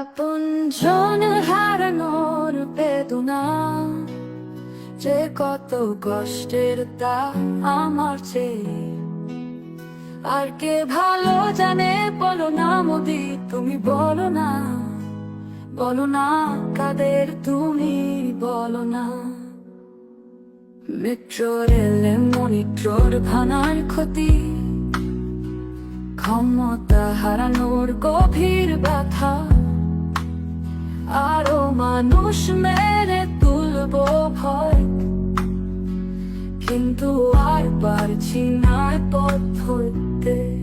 আপন জন হারানোর বেদনা যে কত কষ্টের তা আমার চেয়ে আর কে ভালো জানে বলো না মোদি তুমি বলো না বলো না কাদের তুমি বলো না মেট্রোর এলে মনিট্রোর ভানার ক্ষতি ক্ষমতা হারানোর গভীর ব্যথা আরও মানুষ মেরে তুলবো ভয়। কিন্তু আর পারছি না পথ ধরতে।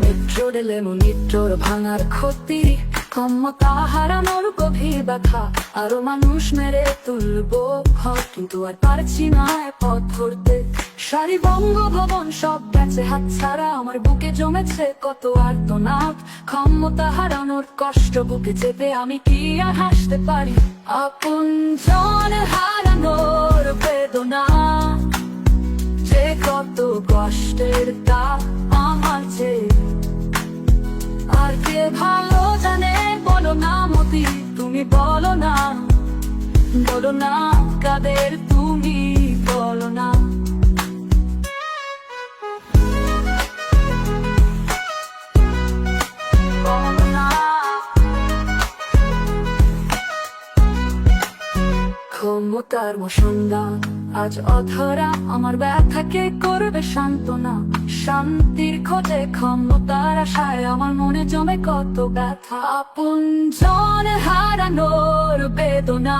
মেট্রো মনিট্রোর ভাঙার ক্ষতি। ক্ষমতা হারানোর গভীর ব্যথা। আরও মানুষ মেরে কিন্তু আর পারছি না পথ ধরতে। সারি বঙ্গভবন সব গেছে হাত ছাড়া, আমার বুকে জমেছে কত আর্তনাদ। ক্ষমতা হারানোর কষ্ট বুকে চেপে আমি কি আর হাসতে পারি? আপন জন হারানোর মতি তুমি বলো না বলো না কাদের তুমি বলো না। ক্ষমতার মসন্দান আজ অধরা আমার ব্যথাকে করবে সান্ত্বনা। শান্তির খোঁজে ক্ষমতার আশায় আমার মনে জমে কত ব্যথা। আপন জন হারানোর বেদনা,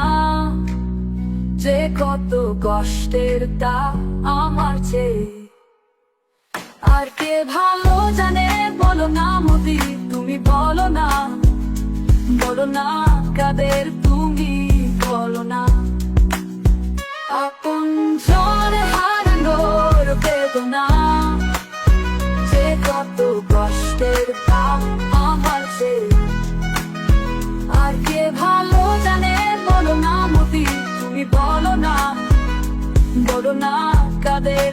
যে কত কষ্টের তা আমার চেয়ে। আর কে ভালো জানে, বলো না মোদি, তুমি বলো না। বলো না কাদের, তুমি বলো না। কত কষ্টের দাম আমার চেয়ে আর কে ভালো জানে, বলো না মতি, তুমি বলো না বলো না কাদের